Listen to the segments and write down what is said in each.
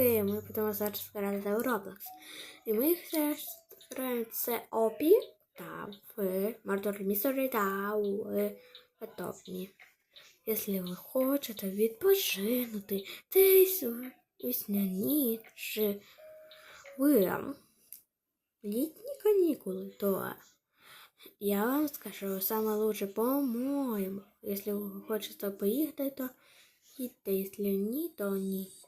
дітки, ми будемо зараз грати у Roblox. І ми зараз граємо це Опі та в Murder Mystery та у Атопні. Якщо ви хочете відпочинути десь у весняні чи ви літні канікули, то я вам скажу, саме лучше, по-моєму, якщо ви хочете поїхати, то їдьте, якщо ні, то ні.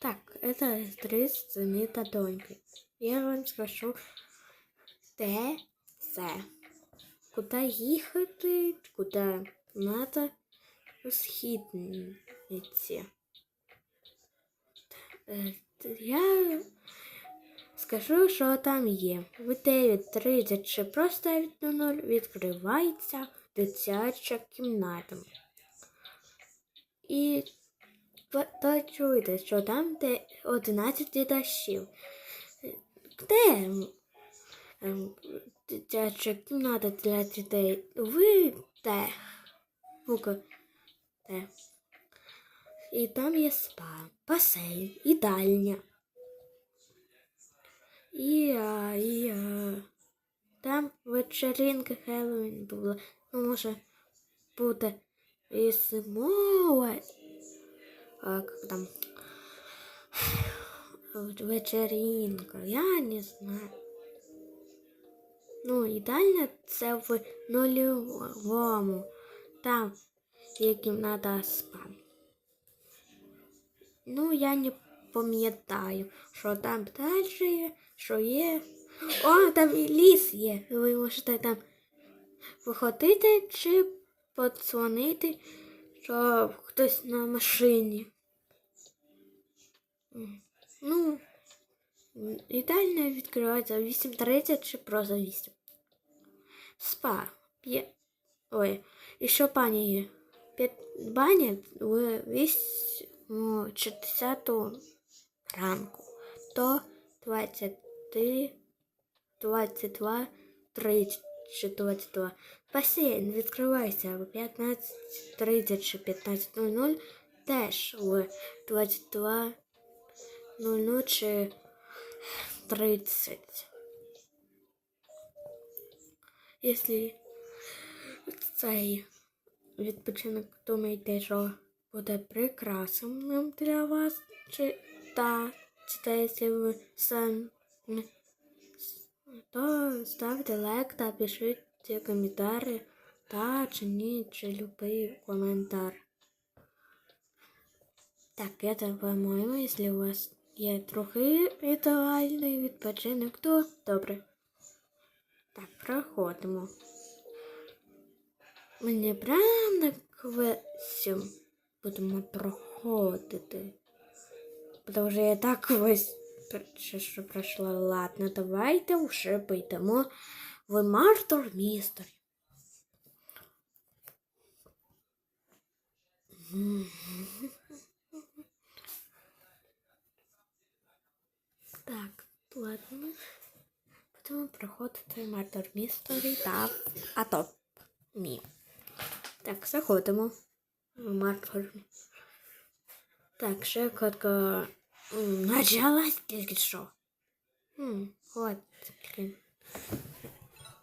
Так, это три сыны та доньки. Я вам скажу, де це. Куди їхати, куди надо у східниці. Е, Я скажу, що там є. В 9.30 чи просто 9.00 відкривається дитяча кімната. І то чуєте, що там де 11 дідашів. Де дитяча кімната для дітей? Ви де? Де? І там є спа, басейн, їдальня. І, а, і а, там вечеринка Хеллоуін була. Ну, може, буде і зимова. Как там? Вечеринка, я не знаю. Ну, їдальня це в нульовому. Там є кімната спа. Ну, я не пам'ятаю, що там далі що є. О, там і ліс є. Ви можете там виходити чи подзвонити, що хтось на машині. М, Ну, м, їдальня відкривається в 8.30 чи просто 8. Спа. П'є... Ой, і що пані є? П'ят... Баня в 8.60 ранку. То 23, 22, 30 чи 22. Басейн відкривається в 15.30 чи 15.00 теж в 22.00 чи 30. Якщо цей відпочинок думаєте, що буде прекрасним для вас, чи та читаєте ви самі, то ставте лайк та пишіть коментарі та чи ні, чи любий коментар. Так, это, по-моєму, якщо у вас є трохи ідеальний відпочинок, то добре. Так, проходимо. Мені прям так весело будемо проходити. Потому що я так пр- що пройшла. Ладно, давайте вже пойдемо в Мартор Містер. Так, ладно. Будемо проходити Мартор Містері та Атоп. Мі. Так, заходимо. в Мартор. Так, ще катка м, началась тільки що. М, от, блін.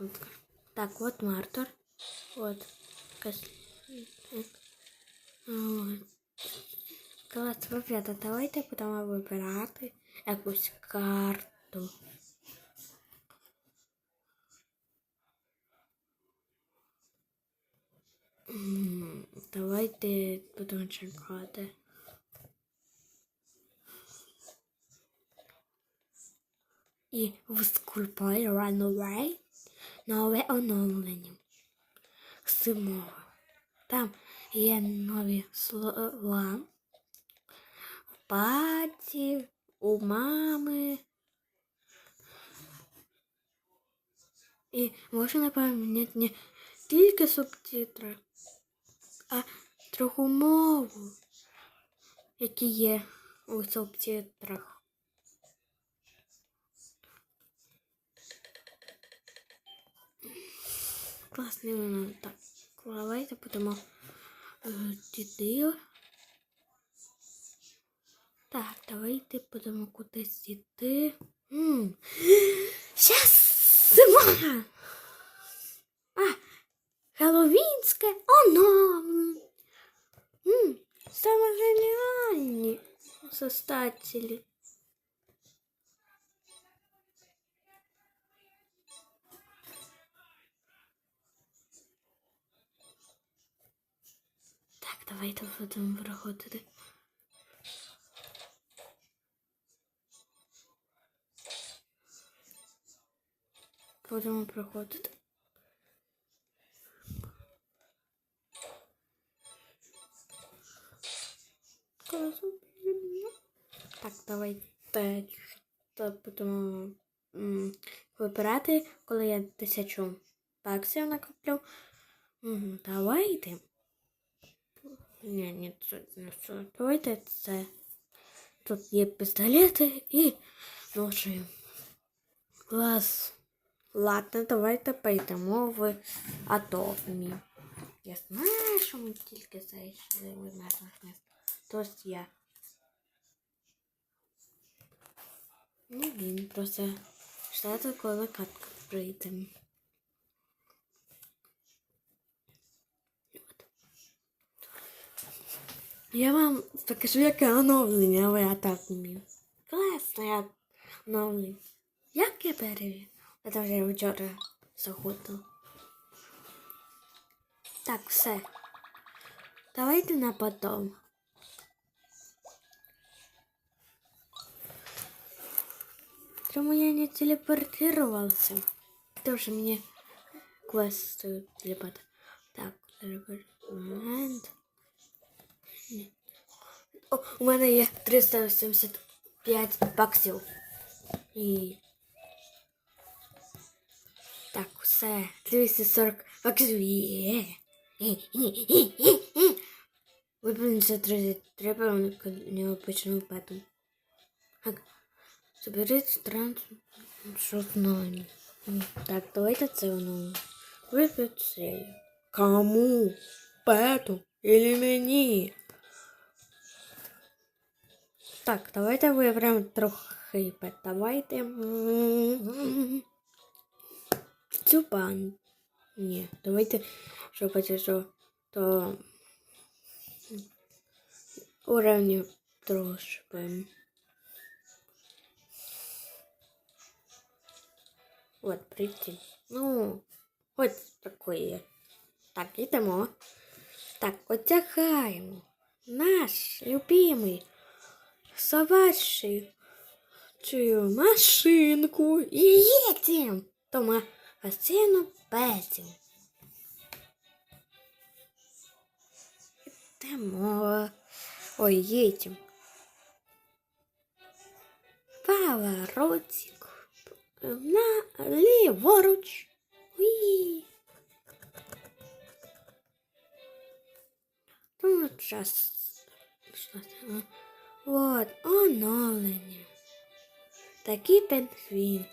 От. Так, от Мартор. От. Кас... От. Клас, ребята, давайте будемо вибирати якусь карту. М, Давайте будемо чекати. І в Schoolboy Runaway нове оновлення. Зимова. Там є нові слова. В паті, у мами. І можна поміняти не тільки субтитри, а другу мову, які є у субтитрах. Класний воно так. Давайте будемо е, діди. Так, давайте будемо кудись йти. Щас зима! А, Хеллоуінське оновлення. М, Саме геніальні создателі. Давайте будемо проходити. Будемо проходити. Так, давайте будемо вибирати, коли я тисячу баксів накоплю. Давайте. Ні, ні, не це. Давайте це. Тут є пістолети і ножі. Клас. Ладно, давайте пойдемо в Атомі. Я знаю, що ми тільки зайшли в межах міста. Тож я. Ну, він просто ждати, коли катка прийде. Я вам покажу, яке оновлення в Атомі. Класне оновлення. Як я перевів? Це вже я вчора заходила. Так, все. Давайте на потом. Чому я не телепортировался? Тоже мне квест телепорт. Так, момент. О, у мене є 375 баксів. І... Так, все. 240 баксів є. Виповниться 33 певно необычного пету. Так, соберіть транспорт знання. Так, давайте це воно. Вип'ють це. Кому? Пету или мені? Так, давайте виберемо трохи пет. Давайте. м, Цю пан. Ні, давайте, що хоче, що то уровні трошки. От, прийти. Ну, ось такої. Так, йдемо. Так, одягаємо. Наш любимий Собачий цю машинку і їдемо до магазину Петів. Йдемо. Ой, їдемо. Поворотик. На ліворуч. Уї. Ну, час. Що це? Вот, оновлення. Такий пінгвін.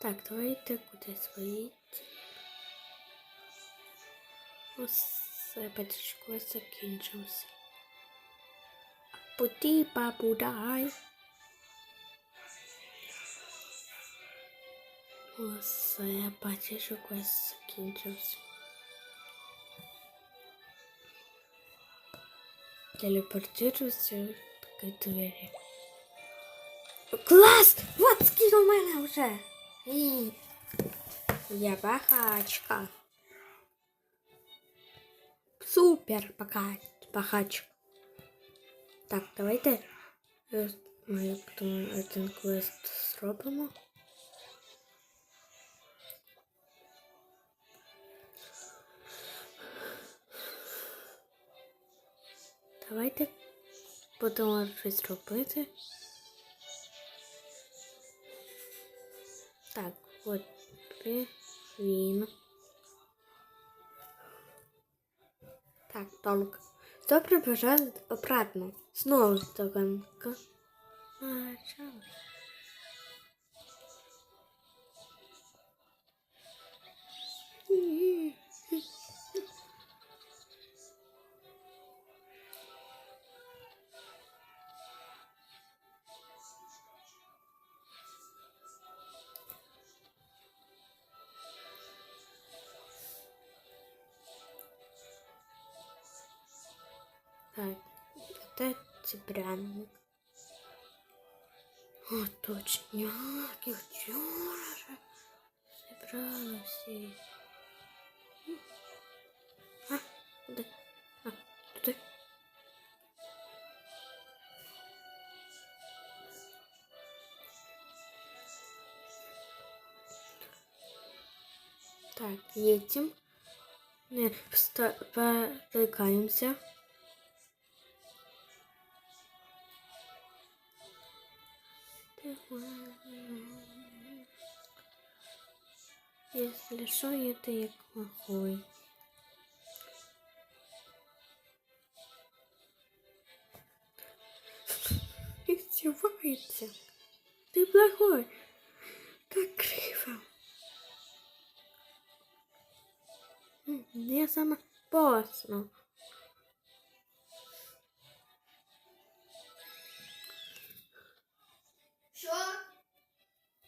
Так, давайте кудись вийти. Усе патичко закінчився. Путі папудай. Усе патичок закінчився. Телепортируйся к двері. Клас! Вот скільки у мене вже. І... Я пахачка. Супер пока пахач. Так, давайте е, ми потім один квест зробимо. Давайте будемо щось робити. Так, от він. Так, только. Добре бежать обратно. Снова стаканка. Начало. М. Так, это пряник. О, точняк, я вчора же зібралася. А, куди? А, туди. Так, едем. Не, вста- перекликаємося. Если это я плохой. Издевается. Ты плохой. Как криво. Я сама поздно. Що?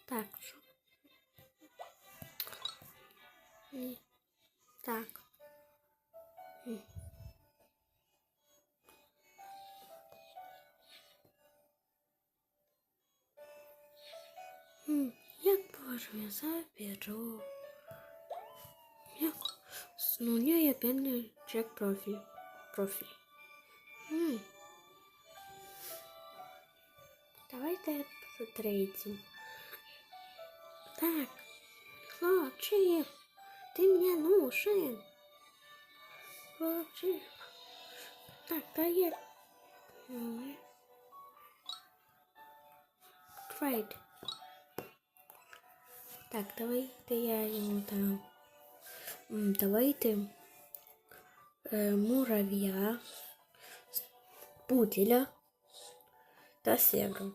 Так? Ні. Так. Як боже, я заберу. Я нуля я пенный чек профиль. Профиль. Давайте посмотрите. Так, хлопчик, ты мне нужен. Хлопчик. Так, да я... Ой. Трейд. Так, давайте я ему там... М, Давайте э, муравья, с- пуделя да севру.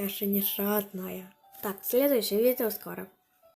Я же не шатная. Так, следующее видео скоро.